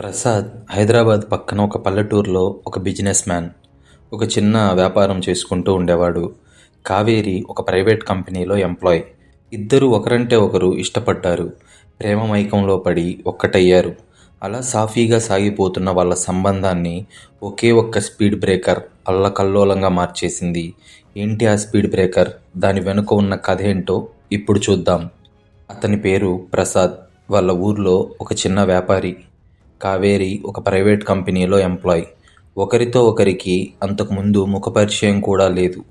ప్రసాద్ హైదరాబాద్ పక్కన ఒక పల్లెటూరులో ఒక బిజినెస్ మ్యాన్. ఒక చిన్న వ్యాపారం చేసుకుంటూ ఉండేవాడు. కావేరి ఒక ప్రైవేట్ కంపెనీలో ఎంప్లాయ్. ఇద్దరు ఒకరంటే ఒకరు ఇష్టపడ్డారు. ప్రేమ మైకంలో పడి ఒక్కటయ్యారు. అలా సాఫీగా సాగిపోతున్న వాళ్ళ సంబంధాన్ని ఒకే ఒక్క స్పీడ్ బ్రేకర్ అల్లకల్లోలంగా మార్చేసింది. ఏంటి ఆ స్పీడ్ బ్రేకర్? దాని వెనుక ఉన్న కథ ఏంటో ఇప్పుడు చూద్దాం. అతని పేరు ప్రసాద్. వాళ్ళ ఊర్లో ఒక చిన్న వ్యాపారి. కావేరి ఒక ప్రైవేట్ కంపెనీలో ఎంప్లాయ్. ఒకరితో ఒకరికి అంతకుముందు ముఖ పరిచయం కూడా లేదు.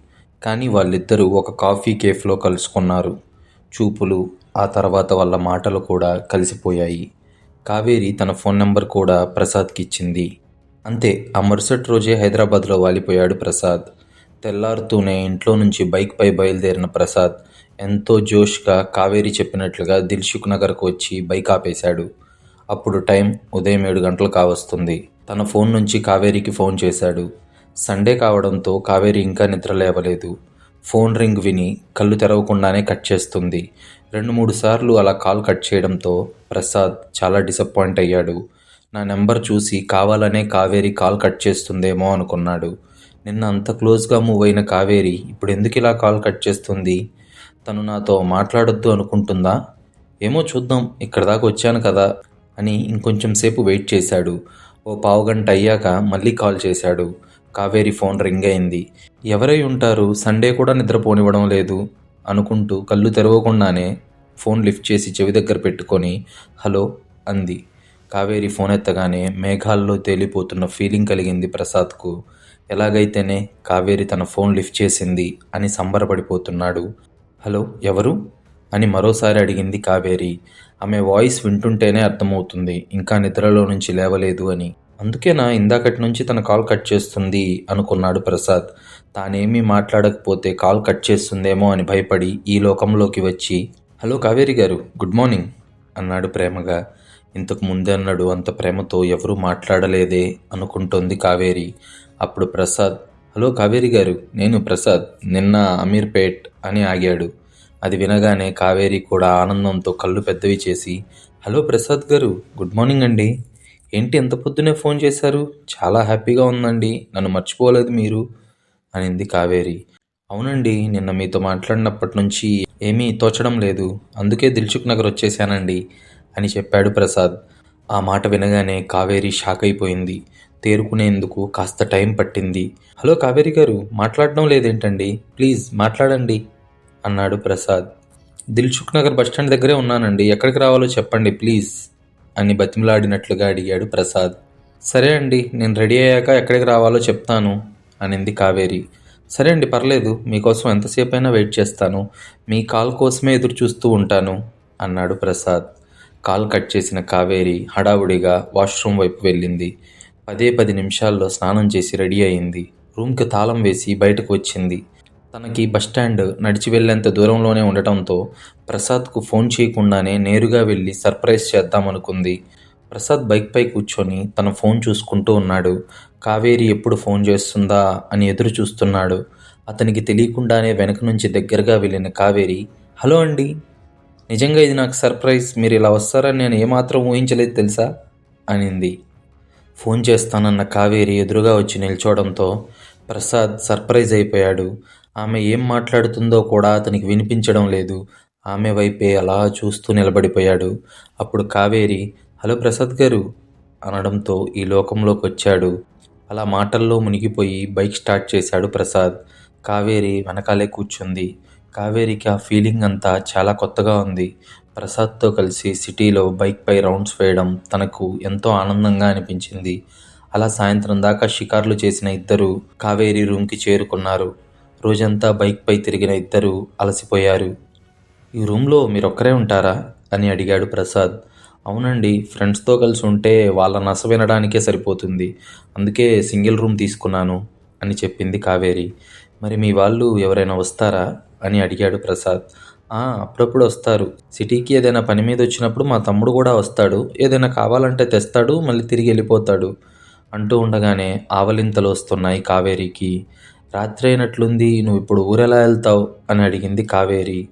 కానీ వాళ్ళిద్దరూ ఒక కాఫీ కేఫ్లో కలుసుకున్నారు. చూపులు ఆ తర్వాత వాళ్ళ మాటలు కూడా కలిసిపోయాయి. కావేరి తన ఫోన్ నెంబర్ కూడా ప్రసాద్కి ఇచ్చింది. అంతే ఆ మరుసటి రోజే హైదరాబాద్లో వాలిపోయాడు ప్రసాద్. తెల్లారుతూనే ఇంట్లో నుంచి బైక్పై బయలుదేరిన ప్రసాద్ ఎంతో జోష్గా కావేరి చెప్పినట్లుగా దిల్సుఖ్ నగర్కు వచ్చి బైక్ ఆపేశాడు. అప్పుడు టైం ఉదయం ఏడు గంటలు కావస్తుంది. తన ఫోన్ నుంచి కావేరికి ఫోన్ చేశాడు. సండే కావడంతో కావేరి ఇంకా నిద్ర లేవలేదు. ఫోన్ రింగ్ విని కళ్ళు తెరవకుండానే కట్ చేస్తుంది. రెండు మూడు సార్లు అలా కాల్ కట్ చేయడంతో ప్రసాద్ చాలా డిసప్పాయింట్ అయ్యాడు. నా నెంబర్ చూసి కావాలనే కావేరి కాల్ కట్ చేస్తుందేమో అనుకున్నాడు. నిన్న అంత క్లోజ్గా మూవ్ అయిన కావేరి ఇప్పుడు ఎందుకు ఇలా కాల్ కట్ చేస్తుంది? తను నాతో మాట్లాడొద్దు అనుకుంటుందా? ఏమో చూద్దాం ఇక్కడ దాకా వచ్చాను కదా. అని ఇంకొంచెం సేపు వెయిట్ చేశాడు. ఓ పావుగంట అయ్యాక మళ్ళీ కాల్ చేశాడు. కావేరి ఫోన్ రింగ్ అయింది. ఎవరై ఉంటారు? సండే కూడా నిద్రపోనివ్వడం లేదు అనుకుంటూ కళ్ళు తెరవకుండానే ఫోన్ లిఫ్ట్ చేసి చెవి దగ్గర పెట్టుకొని హలో అంది. కావేరి ఫోన్ ఎత్తగానే మేఘాల్లో తేలిపోతున్న ఫీలింగ్ కలిగింది ప్రసాద్కు. ఎలాగైతేనే కావేరి తన ఫోన్ లిఫ్ట్ చేసింది అని సంబరపడిపోతున్నాడు. హలో ఎవరు? అని మరోసారి అడిగింది కావేరి. ఆమె వాయిస్ వింటుంటేనే అర్థమవుతుంది. ఇంకా నిద్రలో నుంచి లేవలేదు అని. అందుకేనా ఇందాకటి నుంచి తన కాల్ కట్ చేస్తుంది అనుకున్నాడు ప్రసాద్. తానేమీ మాట్లాడకపోతే కాల్ కట్ చేస్తుందేమో అని భయపడి ఈ లోకంలోకి వచ్చి హలో కావేరి గారు గుడ్ మార్నింగ్ అన్నాడు ప్రేమగా. ఇంతకు ముందే అన్నాడు అంత ప్రేమతో ఎవరూ మాట్లాడలేదే అనుకుంటోంది కావేరి. అప్పుడు ప్రసాద్ హలో కావేరి గారు నేను ప్రసాద్ నిన్న అమీర్పేట్ అని ఆగాడు. అది వినగానే కావేరి కూడా ఆనందంతో కళ్ళు పెద్దవి చేసి హలో ప్రసాద్ గారు గుడ్ మార్నింగ్ అండి. ఏంటి ఎంత పొద్దునే ఫోన్ చేశారు? చాలా హ్యాపీగా ఉందండి. నన్ను మర్చిపోలేదు మీరు అనింది కావేరి. అవునండి నిన్న మీతో మాట్లాడినప్పటి నుంచి ఏమీ తోచడం లేదు. అందుకే దిల్చుక్ నగర్ వచ్చేసానండి అని చెప్పాడు ప్రసాద్. ఆ మాట వినగానే కావేరి షాక్ అయిపోయింది. తేరుకునేందుకు కాస్త టైం పట్టింది. హలో కావేరి గారు మాట్లాడడం లేదేంటండి? ప్లీజ్ మాట్లాడండి అన్నాడు ప్రసాద్. దిల్చుక్ నగర్ బస్టాండ్ దగ్గరే ఉన్నానండి. ఎక్కడికి రావాలో చెప్పండి ప్లీజ్ అని బతిమలాడినట్లుగా అడిగాడు ప్రసాద్. సరే అండి నేను రెడీ అయ్యాక ఎక్కడికి రావాలో చెప్తాను అనింది కావేరి. సరే అండి పర్లేదు మీకోసం ఎంతసేపు అయినా వెయిట్ చేస్తాను. మీ కాల్ కోసమే ఎదురు చూస్తూ ఉంటాను అన్నాడు ప్రసాద్. కాల్ కట్ చేసిన కావేరి హడావుడిగా వాష్రూమ్ వైపు వెళ్ళింది. పదే పది నిమిషాల్లో స్నానం చేసి రెడీ అయింది. రూమ్కి తాళం వేసి బయటకు వచ్చింది. తనకి బస్టాండ్ నడిచి వెళ్ళేంత దూరంలోనే ఉండటంతో ప్రసాద్కు ఫోన్ చేయకుండానే నేరుగా వెళ్ళి సర్ప్రైజ్ చేద్దామనుకుంది. ప్రసాద్ బైక్పై కూర్చొని తన ఫోన్ చూసుకుంటూ ఉన్నాడు. కావేరి ఎప్పుడు ఫోన్ చేస్తుందా? అని ఎదురు చూస్తున్నాడు. అతనికి తెలియకుండానే వెనక నుంచి దగ్గరగా వెళ్ళిన కావేరి హలో అండి నిజంగా ఇది నాకు సర్ప్రైజ్ మీరు ఇలా వస్తారని నేను ఏమాత్రం ఊహించలేదు తెలుసా? అనింది. ఫోన్ చేస్తానన్న కావేరి ఎదురుగా వచ్చి నిల్చోవడంతో ప్రసాద్ సర్ప్రైజ్ అయిపోయాడు. ఆమె ఏం మాట్లాడుతుందో కూడా అతనికి వినిపించడం లేదు. ఆమె వైపే అలా చూస్తూ నిలబడిపోయాడు. అప్పుడు కావేరి హలో ప్రసాద్ గారు అనడంతో ఈ లోకంలోకి వచ్చాడు. అలా మాటల్లో మునిగిపోయి బైక్ స్టార్ట్ చేశాడు ప్రసాద్. కావేరి వెనకాలే కూర్చుంది. కావేరికి ఆ ఫీలింగ్ అంతా చాలా కొత్తగా ఉంది. ప్రసాద్తో కలిసి సిటీలో బైక్పై రౌండ్స్ వేయడం తనకు ఎంతో ఆనందంగా అనిపించింది. అలా సాయంత్రం దాకా షికార్లు చేసిన ఇద్దరు కావేరి రూమ్కి చేరుకున్నారు. రోజంతా బైక్పై తిరిగిన ఇద్దరు అలసిపోయారు. ఈ రూమ్లో మీరొక్కరే ఉంటారా? అని అడిగాడు ప్రసాద్. అవునండి ఫ్రెండ్స్తో కలిసి ఉంటే వాళ్ళ నస వినడానికే సరిపోతుంది. అందుకే సింగిల్ రూమ్ తీసుకున్నాను అని చెప్పింది కావేరి. మరి మీ వాళ్ళు ఎవరైనా వస్తారా? అని అడిగాడు ప్రసాద్. అప్పుడప్పుడు వస్తారు. సిటీకి ఏదైనా పని మీద వచ్చినప్పుడు మా తమ్ముడు కూడా వస్తాడు. ఏదైనా కావాలంటే తెస్తాడు మళ్ళీ తిరిగి వెళ్ళిపోతాడు అంటూ ఉండగానే ఆవలింతలు వస్తున్నాయి కావేరికి. రాత్రి అయినట్లుంది నువ్వు ఇప్పుడు ఊరెలా వెళ్తావు? అని అడిగింది కావేరి.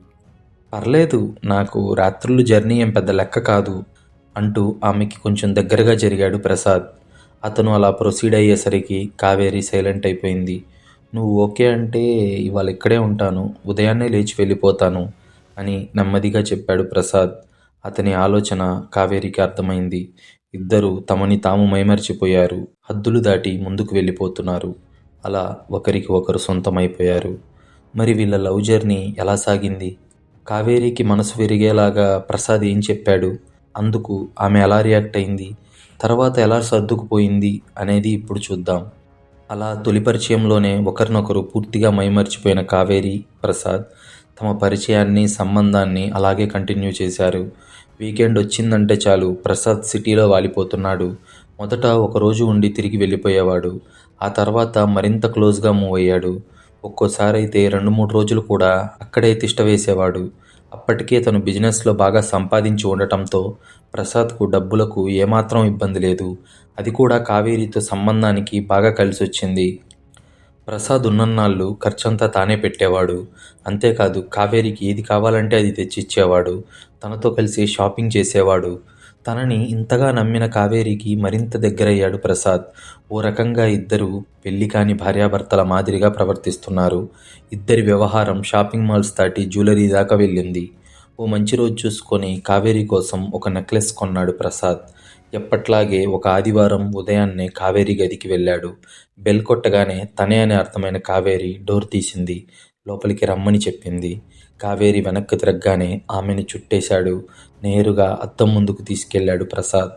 పర్లేదు నాకు రాత్రులు జర్నీ ఏం పెద్ద లెక్క కాదు అంటూ ఆమెకి కొంచెం దగ్గరగా జరిగాడు ప్రసాద్. అతను అలా ప్రొసీడ్ అయ్యేసరికి కావేరి సైలెంట్ అయిపోయింది. నువ్వు ఓకే అంటే ఇవాళ ఇక్కడే ఉంటాను ఉదయాన్నే లేచి వెళ్ళిపోతాను అని నెమ్మదిగా చెప్పాడు ప్రసాద్. అతని ఆలోచన కావేరికి అర్థమైంది. ఇద్దరు తమని తాము మైమర్చిపోయారు. హద్దులు దాటి ముందుకు వెళ్ళిపోతున్నారు. అలా ఒకరికి ఒకరు సొంతమైపోయారు. మరి వీళ్ళ లవ్ జర్నీ ఎలా సాగింది? కావేరికి మనసు విరిగేలాగా ప్రసాద్ ఏం చెప్పాడు? అందుకు ఆమె ఎలా రియాక్ట్ అయింది? తర్వాత ఎలా సర్దుకుపోయింది అనేది ఇప్పుడు చూద్దాం. అలా తొలి పరిచయంలోనే ఒకరినొకరు పూర్తిగా మైమర్చిపోయిన కావేరి ప్రసాద్ తమ పరిచయాన్ని సంబంధాన్ని అలాగే కంటిన్యూ చేశారు. వీకెండ్ వచ్చిందంటే చాలు ప్రసాద్ సిటీలో వాలిపోతున్నాడు. మొదట ఒకరోజు ఉండి తిరిగి వెళ్ళిపోయేవాడు. ఆ తర్వాత మరింత క్లోజ్గా మూవ్ అయ్యాడు. ఒక్కోసారి అయితే రెండు మూడు రోజులు కూడా అక్కడే తిష్ట వేసేవాడు. అప్పటికే తను బిజినెస్లో బాగా సంపాదించి ఉండటంతో ప్రసాద్కు డబ్బులకు ఏమాత్రం ఇబ్బంది లేదు. అది కూడా కావేరితో సంబంధానికి బాగా కలిసి వచ్చింది ప్రసాద్ ఉన్నన్నాళ్ళు ఖర్చంతా తానే పెట్టేవాడు. అంతేకాదు కావేరికి ఏది కావాలంటే అది తెచ్చిచ్చేవాడు. తనతో కలిసి షాపింగ్ చేసేవాడు. తనని ఇంతగా నమ్మిన కావేరికి మరింత దగ్గరయ్యాడు ప్రసాద్. ఓ రకంగా ఇద్దరు పెళ్ళి కాని భార్యాభర్తల మాదిరిగా ప్రవర్తిస్తున్నారు. ఇద్దరి వ్యవహారం షాపింగ్ మాల్స్ దాటి జ్యువెలరీ దాకా వెళ్ళింది. ఓ మంచి రోజు చూసుకొని కావేరి కోసం ఒక నెక్లెస్ కొన్నాడు ప్రసాద్. ఎప్పట్లాగే ఒక ఆదివారం ఉదయాన్నే కావేరి గదికి వెళ్ళాడు. బెల్ కొట్టగానే తనే అని అర్థమైన కావేరి డోర్ తీసింది. లోపలికి రమ్మని చెప్పింది. కావేరి వెనక్కి తిరగగానే ఆమెను చుట్టేశాడు. నేరుగా అత్త ముందుకు తీసుకెళ్ళాడు ప్రసాద్.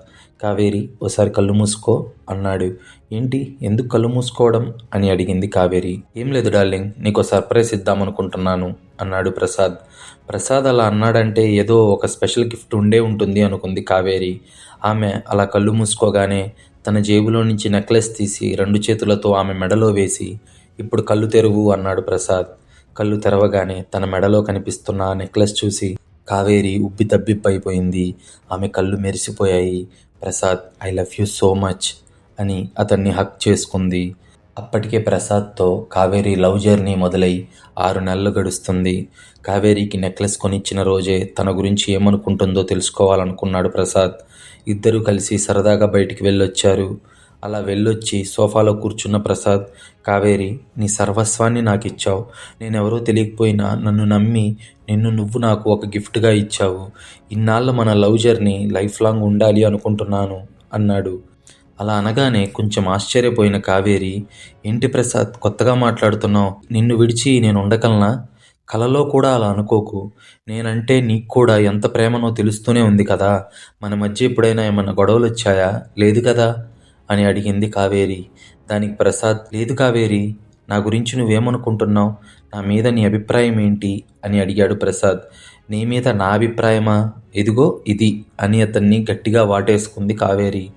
కావేరి ఓసారి కళ్ళు మూసుకో అన్నాడు. ఏంటి? ఎందుకు కళ్ళు మూసుకోవడం? అని అడిగింది కావేరి. ఏం లేదు డార్లింగ్ నీకు సర్ప్రైజ్ ఇద్దామనుకుంటున్నాను అన్నాడు ప్రసాద్. ప్రసాద్ అలా అన్నాడంటే ఏదో ఒక స్పెషల్ గిఫ్ట్ ఉండే ఉంటుంది అనుకుంది కావేరి. ఆమె అలా కళ్ళు మూసుకోగానే తన జేబులో నుంచి నెక్లెస్ తీసి రెండు చేతులతో ఆమె మెడలో వేసి ఇప్పుడు కళ్ళు తెరువు అన్నాడు ప్రసాద్. కళ్ళు తెరవగానే తన మెడలో కనిపిస్తున్న ఆ నెక్లెస్ చూసి కావేరి ఉబ్బి తబ్బిబ్బైపోయింది ఆమె కళ్ళు మెరిసిపోయాయి. Prasad I love you so much అని అతన్ని హక్ చేసుకుంది. అప్పటికే ప్రసాద్తో కావేరి లవ్ జర్నీ మొదలై ఆరు నెలలు గడుస్తుంది. కావేరికి నెక్లెస్ కొనిచ్చిన రోజే తన గురించి ఏమనుకుంటుందో తెలుసుకోవాలనుకున్నాడు ప్రసాద్. ఇద్దరూ కలిసి సరదాగా బయటికి వెళ్ళొచ్చారు. అలా వెళ్ళొచ్చి సోఫాలో కూర్చున్న ప్రసాద్ కావేరి నీ సర్వస్వాన్ని నాకు ఇచ్చావు. నేనెవరో తెలియకపోయినా నన్ను నమ్మి నిన్ను నువ్వు నాకు ఒక గిఫ్ట్గా ఇచ్చావు. ఇన్నాళ్ళ మన లవ్ జర్నీ లైఫ్ లాంగ్ ఉండాలి అనుకుంటున్నాను అన్నాడు. అలా అనగానే కొంచెం ఆశ్చర్యపోయిన కావేరి ఏంటి ప్రసాద్ కొత్తగా మాట్లాడుతున్నావు. నిన్ను విడిచి నేను ఉండగలనా? కలలో కూడా అలా అనుకోకు. నేనంటే నీకు కూడా ఎంత ప్రేమనో తెలుస్తూనే ఉంది కదా. మన మధ్య ఎప్పుడైనా ఏమన్నా గొడవలు వచ్చాయా లేదు కదా. అని అడిగింది కావేరి. దానికి ప్రసాద్ లేదు కావేరి నా గురించి నువ్వేమనుకుంటున్నావు? నా మీద నీ అభిప్రాయం ఏంటి? అని అడిగాడు ప్రసాద్. నీ మీద నా అభిప్రాయమా? ఇదిగో ఇది అని అతన్ని గట్టిగా వాటేసుకుంది కావేరి.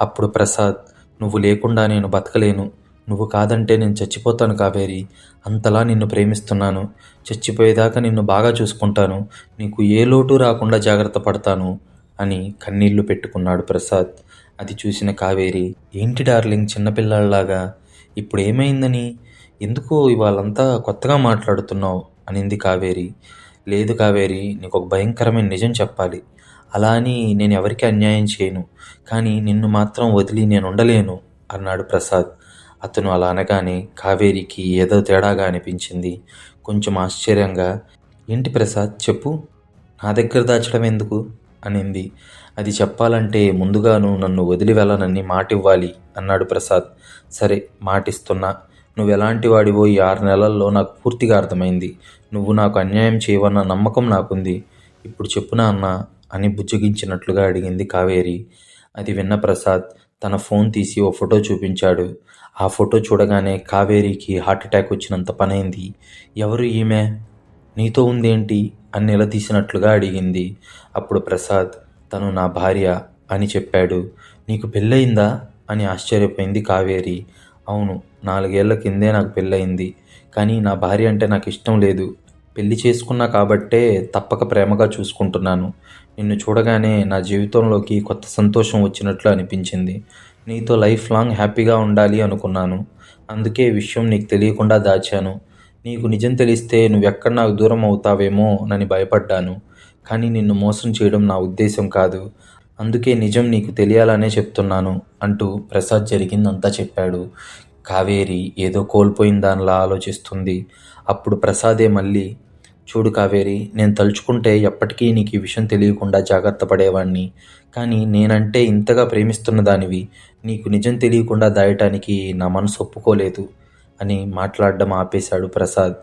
అప్పుడు ప్రసాద్ నువ్వు లేకుండా నేను బతకలేను. నువ్వు కాదంటే నేను చచ్చిపోతాను కావేరి. అంతలా నిన్ను ప్రేమిస్తున్నాను. చచ్చిపోయేదాకా నిన్ను బాగా చూసుకుంటాను. నీకు ఏ లోటు రాకుండా జాగ్రత్త పడతాను అని కన్నీళ్ళు పెట్టుకున్నాడు ప్రసాద్. అది చూసిన కావేరి ఏంటి డార్లింగ్ చిన్నపిల్లాళ్ళలాగా ఇప్పుడు ఏమైందని? ఎందుకో ఇవాళంతా కొత్తగా మాట్లాడుతున్నావు? అనింది కావేరి. లేదు కావేరి నీకు ఒక భయంకరమైన నిజం చెప్పాలి. అలా అని నేను ఎవరికి అన్యాయం చేయను. కానీ నిన్ను మాత్రం వదిలి నేను ఉండలేను అన్నాడు ప్రసాద్. అతను అలా అనగానే కావేరికి ఏదో తేడాగా అనిపించింది. కొంచెం ఆశ్చర్యంగా ఏంటి ప్రసాద్ చెప్పు. నా దగ్గర దాచడం ఎందుకు అనింది. అది చెప్పాలంటే ముందుగాను నన్ను వదిలి వెళ్ళనని మాటివ్వాలి అన్నాడు ప్రసాద్. సరే మాటిస్తున్నా. నువ్వు ఎలాంటి వాడివో ఈ ఆరు నెలల్లో నాకు పూర్తిగా అర్థమైంది. నువ్వు నాకు అన్యాయం చేయవన్న నమ్మకం నాకుంది. ఇప్పుడు చెప్పునా అన్న? అని బుజ్జగించినట్లుగా అడిగింది కావేరి. అది విన్న ప్రసాద్ తన ఫోన్ తీసి ఓ ఫోటో చూపించాడు. ఆ ఫోటో చూడగానే కావేరికి హార్ట్ అటాక్ వచ్చినంత పనైంది. ఎవరు ఈమె? నీతో ఉందేంటి? అని నిలదీసినట్లుగా అడిగింది. అప్పుడు ప్రసాద్ తను నా భార్య అని చెప్పాడు. నీకు పెళ్ళయిందా? అని ఆశ్చర్యపోయింది కావేరి. అవును నాలుగేళ్ళ కిందే నాకు పెళ్ళయింది. కానీ నా భార్య అంటే నాకు ఇష్టం లేదు. పెళ్ళి చేసుకున్నా కాబట్టే తప్పక ప్రేమగా చూసుకుంటున్నాను. నిన్ను చూడగానే నా జీవితంలోకి కొత్త సంతోషం వచ్చినట్లు అనిపించింది. నీతో లైఫ్ లాంగ్ హ్యాపీగా ఉండాలి అనుకున్నాను. అందుకే విషయం నీకు తెలియకుండా దాచాను. నీకు నిజం తెలిస్తే నువ్వెక్కడ నాకు దూరం అవుతావేమో నని భయపడ్డాను. కానీ నిన్ను మోసం చేయడం నా ఉద్దేశం కాదు. అందుకే నిజం నీకు తెలియాలనే చెప్తున్నాను అంటూ ప్రసాద్ జరిగిందంతా చెప్పాడు. కావేరి ఏదో కోల్పోయిన దానిలా ఆలోచిస్తుంది. అప్పుడు ప్రసాదే మళ్ళీ చూడు కావేరి నేను తలుచుకుంటే ఎప్పటికీ నీకు ఈ విషయం తెలియకుండా జాగ్రత్త పడేవాణ్ణి. కానీ నేనంటే ఇంతగా ప్రేమిస్తున్న దానివి. నీకు నిజం తెలియకుండా దాయటానికి నా మనసు ఒప్పుకోలేదు అని మాట్లాడడం ఆపేశాడు ప్రసాద్.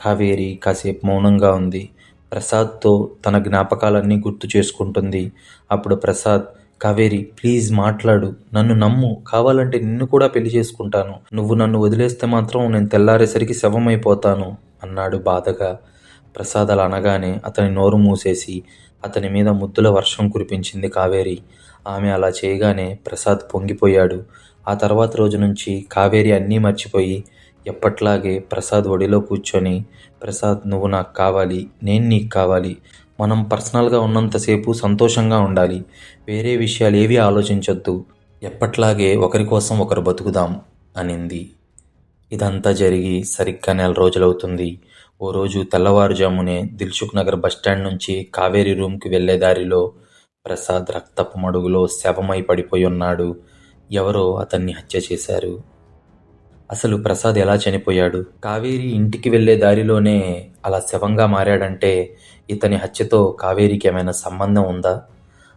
కావేరి కాసేపు మౌనంగా ఉంది. ప్రసాద్తో తన జ్ఞాపకాలన్నీ గుర్తు చేసుకుంటుంది. అప్పుడు ప్రసాద్ కావేరి ప్లీజ్ మాట్లాడు. నన్ను నమ్ము. కావాలంటే నిన్ను కూడా పెళ్ళి చేసుకుంటాను. నువ్వు నన్ను వదిలేస్తే మాత్రం నేను తెల్లారేసరికి శవమైపోతాను అన్నాడు బాధగా. ప్రసాద్ అలా అనగానే అతని నోరు మూసేసి అతని మీద ముద్దుల వర్షం కురిపించింది కావేరి. ఆమె అలా చేయగానే ప్రసాద్ పొంగిపోయాడు. ఆ తర్వాత రోజు నుంచి కావేరి అన్నీ మర్చిపోయి ఎప్పట్లాగే ప్రసాద్ ఒడిలో కూర్చొని ప్రసాద్ నువ్వు నాకు కావాలి నేను నీకు కావాలి. మనం పర్సనల్గా ఉన్నంతసేపు సంతోషంగా ఉండాలి. వేరే విషయాలు ఏవి ఆలోచించొద్దు. ఎప్పట్లాగే ఒకరి కోసం ఒకరు బతుకుదాం అనింది. ఇదంతా జరిగి సరిగ్గా నెల రోజులవుతుంది. ఓ రోజు తెల్లవారుజామునే దిల్సుఖ్ నగర్ బస్టాండ్ నుంచి కావేరి రూమ్కి వెళ్ళే దారిలో ప్రసాద్ రక్తపు మడుగులో శవమై పడిపోయి ఉన్నాడు. ఎవరో అతన్ని హత్య చేశారు. అసలు ప్రసాద్ ఎలా చనిపోయాడు? కావేరి ఇంటికి వెళ్ళే దారిలోనే అలా శవంగా మారాడంటే ఇతని హత్యతో కావేరికి ఏమైనా సంబంధం ఉందా?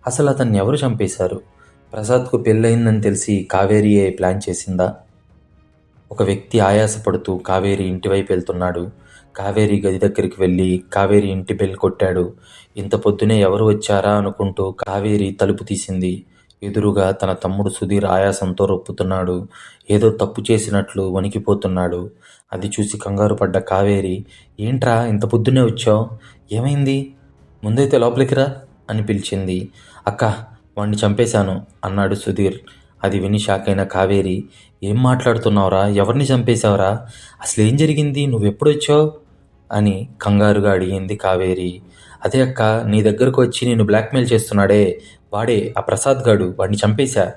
అసలు అతన్ని ఎవరు చంపేశారు? ప్రసాద్కు పెళ్ళయిందని తెలిసి కావేరియే ప్లాన్ చేసిందా? ఒక వ్యక్తి ఆయాసపడుతూ కావేరి ఇంటివైపు వెళ్తున్నాడు. కావేరి గది దగ్గరికి వెళ్ళి కావేరి ఇంటి బెల్ కొట్టాడు. ఇంత పొద్దునే ఎవరు వచ్చారా అనుకుంటూ కావేరి తలుపు తీసింది. ఎదురుగా తన తమ్ముడు సుధీర్ ఆయాసంతో రొప్పుతున్నాడు. ఏదో తప్పు చేసినట్లు వణికిపోతున్నాడు. అది చూసి కంగారు పడ్డ కావేరి ఏంట్రా ఇంత పొద్దునే వచ్చావు? ఏమైంది? ముందైతే లోపలికి రా అని పిలిచింది. అక్క వాణ్ణి చంపేశాను అన్నాడు సుధీర్. అది విని షాక్ అయిన కావేరి ఏం మాట్లాడుతున్నావురా? ఎవరిని చంపేశావురా? అసలు ఏం జరిగింది నువ్వెప్పుడొచ్చావు అని కంగారుగా అడిగింది కావేరి. అదే అక్క నీ దగ్గరకు వచ్చి నేను బ్లాక్మెయిల్ చేస్తున్నాడే వాడే ఆ ప్రసాద్ గాడు వాడిని చంపేశా?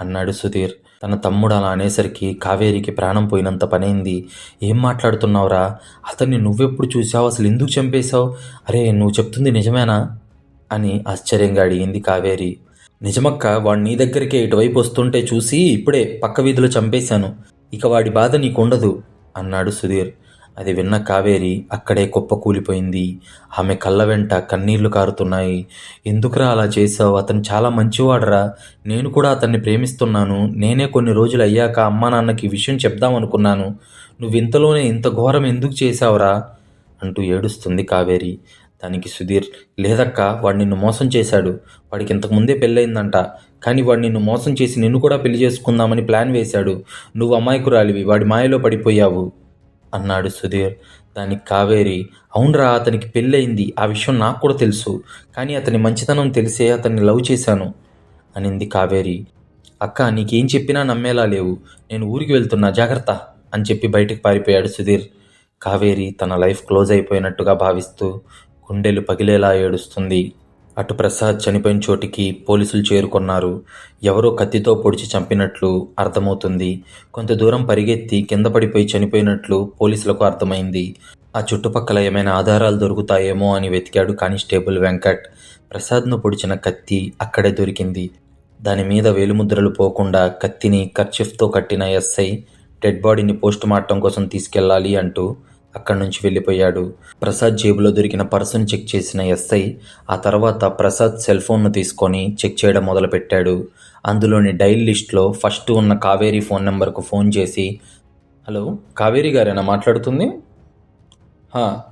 అన్నాడు సుధీర్. తన తమ్ముడు అలా అనేసరికి కావేరికి ప్రాణం పోయినంత పనైంది. ఏం మాట్లాడుతున్నావురా? అతన్ని నువ్వెప్పుడు చూసావు అసలు ఎందుకు చంపేశావు? అరే నువ్వు చెప్తుంది నిజమేనా? అని ఆశ్చర్యంగా అడిగింది కావేరి. నిజమక్క వాడు నీ దగ్గరికే ఇటువైపు వస్తుంటే చూసి ఇప్పుడే పక్క వీధిలో చంపేశాను. ఇక వాడి బాధ నీకుండదు అన్నాడు సుధీర్. అది విన్న కావేరి అక్కడే కుప్ప కూలిపోయింది. ఆమె కళ్ళ వెంట కన్నీళ్ళు కారుతున్నాయి. ఎందుకురా అలా చేసావు అతను చాలా మంచివాడురా. నేను కూడా అతన్ని ప్రేమిస్తున్నాను. నేనే కొన్ని రోజులు అయ్యాక అమ్మా నాన్నకి విషయం చెప్దామనుకున్నాను నువ్వు ఇంతలోనే ఇంత ఘోరం ఎందుకు చేశావురా? అంటూ ఏడుస్తుంది కావేరి. దానికి సుధీర్ లేదక్క వాడు నిన్ను మోసం చేశాడు. వాడికి ఇంతకుముందే పెళ్ళయిందంట. కానీ వాడు నిన్ను మోసం చేసి నిన్ను కూడా పెళ్ళి చేసుకుందామని ప్లాన్ వేశాడు. నువ్వు అమాయకురాలివి. వాడి మాయలో పడిపోయావు. అన్నాడు సుధీర్. దానికి కావేరి అవునరా అతనికి పెళ్ళయింది. ఆ విషయం నాకు కూడా తెలుసు. కానీ అతని మంచితనం తెలిసే అతన్ని లవ్ చేశాను అనింది కావేరి. అక్క నీకేం చెప్పినా నమ్మేలా లేవు. నేను ఊరికి వెళ్తున్నా. జాగ్రత్త అని చెప్పి బయటకు పారిపోయాడు సుధీర్. కావేరి తన లైఫ్ క్లోజ్ అయిపోయినట్టుగా భావిస్తూ గుండెలు పగిలేలా ఏడుస్తుంది. అటు ప్రసాద్ చనిపోయిన చోటికి పోలీసులు చేరుకున్నారు. ఎవరో కత్తితో పొడిచి చంపినట్లు అర్థమవుతుంది. కొంత దూరం పరిగెత్తి కింద పడిపోయి చనిపోయినట్లు పోలీసులకు అర్థమైంది. ఆ చుట్టుపక్కల ఏమైనా ఆధారాలు దొరుకుతాయేమో అని వెతికాడు కానిస్టేబుల్ వెంకట్. ప్రసాద్ను పొడిచిన కత్తి అక్కడే దొరికింది. దాని మీద వేలుముద్రలు పోకుండా కత్తిని కర్చిఫ్తో కట్టిన ఎస్ఐ డెడ్ బాడీని పోస్టుమార్టం కోసం తీసుకెళ్ళాలి అంటూ అక్కడి నుంచి వెళ్ళిపోయాడు. ప్రసాద్ జేబులో దొరికిన పర్సును చెక్ చేసిన ఎస్ఐ ఆ తర్వాత ప్రసాద్ సెల్ ఫోన్ను తీసుకొని చెక్ చేయడం మొదలుపెట్టాడు. అందులోని డైల్ లిస్ట్లో ఫస్ట్ ఉన్న కావేరి ఫోన్ నెంబర్కు ఫోన్ చేసి హలో కావేరి గారేనా మాట్లాడుతుంది?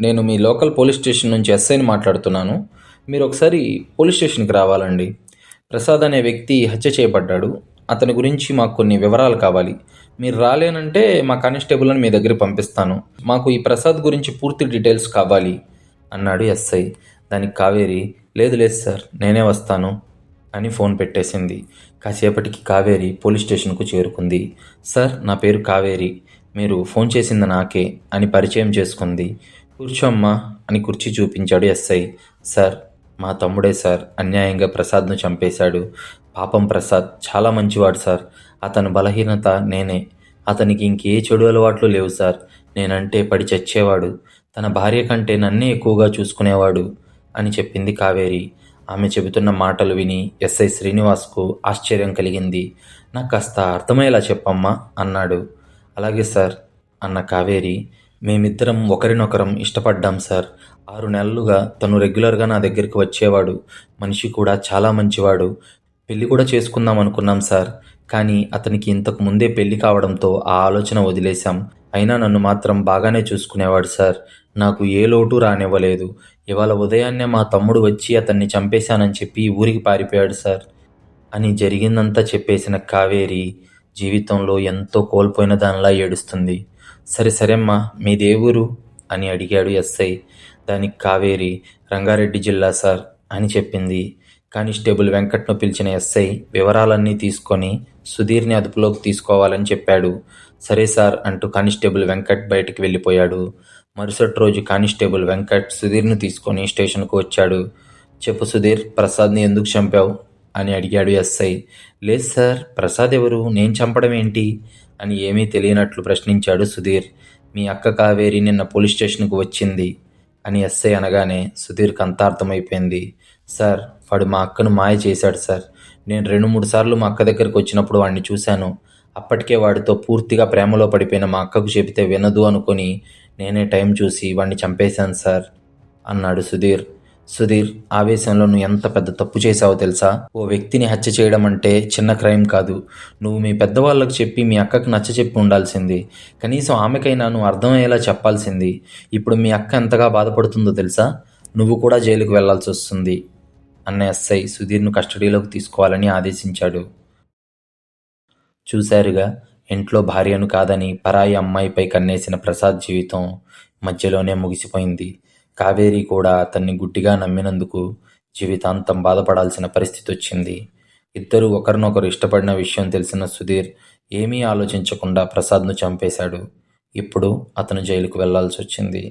నేను మీ లోకల్ పోలీస్ స్టేషన్ నుంచి ఎస్ఐని మాట్లాడుతున్నాను. మీరు ఒకసారి పోలీస్ స్టేషన్కి రావాలండి. ప్రసాద్ అనే వ్యక్తి హత్య చేయబడ్డాడు. అతని గురించి మాకు కొన్ని వివరాలు కావాలి. మీరు రాలేనంటే మా కానిస్టేబుల్ని మీ దగ్గరికి పంపిస్తాను. మాకు ఈ ప్రసాద్ గురించి పూర్తి డీటెయిల్స్ కావాలి అన్నాడు ఎస్ఐ. దానికి కావేరి లేదు లేదు సార్ నేనే వస్తాను అని ఫోన్ పెట్టేసింది. కాసేపటికి కావేరి పోలీస్ స్టేషన్కు చేరుకుంది. సార్ నా పేరు కావేరి మీరు ఫోన్ చేసింది నాకే అని పరిచయం చేసుకుంది. కూర్చోమ్మా అని కుర్చీ చూపించాడు ఎస్ఐ. సార్ మా తమ్ముడే సార్ అన్యాయంగా ప్రసాద్ను చంపేశాడు. పాపం ప్రసాద్ చాలా మంచివాడు సార్. అతని బలహీనత నేనే. అతనికి ఇంకే చెడు అలవాట్లు లేవు సార్. నేనంటే పడి చచ్చేవాడు. తన భార్య కంటే నన్నే ఎక్కువగా చూసుకునేవాడు అని చెప్పింది కావేరి. ఆమె చెబుతున్న మాటలు విని ఎస్ఐ శ్రీనివాస్కు ఆశ్చర్యం కలిగింది. నాకు కాస్త అర్థమయ్యేలా చెప్పమ్మా అన్నాడు. అలాగే సార్ అన్న కావేరి. మేమిద్దరం ఒకరినొకరం ఇష్టపడ్డాం సార్. ఆరు నెలలుగా తను రెగ్యులర్గా నా దగ్గరికి వచ్చేవాడు. మనిషి కూడా చాలా మంచివాడు. పెళ్ళి కూడా చేసుకుందాం అనుకున్నాం సార్. కానీ అతనికి ఇంతకు ముందే పెళ్ళి కావడంతో ఆ ఆలోచన వదిలేశాం. అయినా నన్ను మాత్రం బాగానే చూసుకునేవాడు సార్. నాకు ఏ లోటు రానివ్వలేదు. ఇవాళ ఉదయాన్నే మా తమ్ముడు వచ్చి అతన్ని చంపేశానని చెప్పి ఊరికి పారిపోయాడు సార్. అని జరిగిందంతా చెప్పేసిన కావేరి జీవితంలో ఎంతో కోల్పోయిన దానిలా ఏడుస్తుంది. సరే సరేమ్మా మీ దేవురు అని అడిగాడు ఎస్ఐ. దానికి కావేరి రంగారెడ్డి జిల్లా సార్ అని చెప్పింది. కానిస్టేబుల్ వెంకట్ను పిలిచిన ఎస్ఐ వివరాలన్నీ తీసుకొని సుధీర్ని అదుపులోకి తీసుకోవాలని చెప్పాడు. సరే సార్ అంటూ కానిస్టేబుల్ వెంకట్ బయటికి వెళ్ళిపోయాడు. మరుసటి రోజు కానిస్టేబుల్ వెంకట్ సుధీర్ను తీసుకొని స్టేషన్కు వచ్చాడు. చెప్పు సుధీర్ ప్రసాద్ని ఎందుకు చంపావు? అని అడిగాడు ఎస్ఐ. లేదు సార్ ప్రసాద్ ఎవరు? నేను చంపడం ఏంటి? అని ఏమీ తెలియనట్లు ప్రశ్నించాడు సుధీర్. మీ అక్క కావేరి నిన్న పోలీస్ స్టేషన్కు వచ్చింది అని ఎస్ఐ అనగానే సుధీర్కి అంతా అర్థమైపోయింది. సార్ వాడు మా అక్కను మాయ చేశాడు సార్. నేను రెండు మూడు సార్లు మా అక్క దగ్గరికి వచ్చినప్పుడు వాడిని చూశాను. అప్పటికే వాడితో పూర్తిగా ప్రేమలో పడిపోయిన మా అక్కకు చెబితే వినదు అనుకొని నేనే టైం చూసి వాడిని చంపేశాను సార్ అన్నాడు సుధీర్. సుధీర్ ఆవేశంలో నువ్వు ఎంత పెద్ద తప్పు చేశావో తెలుసా? ఓ వ్యక్తిని హత్య చేయడం అంటే చిన్న క్రైమ్ కాదు. నువ్వు మీ పెద్దవాళ్ళకు చెప్పి మీ అక్కకు నచ్చ చెప్పి ఉండాల్సింది. కనీసం ఆమెకైనా నువ్వు అర్థమయ్యేలా చెప్పాల్సింది. ఇప్పుడు మీ అక్క ఎంతగా బాధపడుతుందో తెలుసా? నువ్వు కూడా జైలుకు వెళ్ళాల్సి వస్తుంది అన్న ఎస్ఐ సుధీర్ను కస్టడీలోకి తీసుకోవాలని ఆదేశించాడు. చూశారుగా ఇంట్లో భార్యను కాదని పరాయి అమ్మాయిపై కన్నేసిన ప్రసాద్ జీవితం మధ్యలోనే ముగిసిపోయింది. కావేరి కూడా అతన్ని గుడ్డిగా నమ్మినందుకు జీవితాంతం బాధపడాల్సిన పరిస్థితి వచ్చింది ఇద్దరూ ఒకరినొకరు ఇష్టపడిన విషయం తెలిసిన సుధీర్ ఏమీ ఆలోచించకుండా ప్రసాద్ను చంపేశాడు. ఇప్పుడు అతను జైలుకు వెళ్ళాల్సి వచ్చింది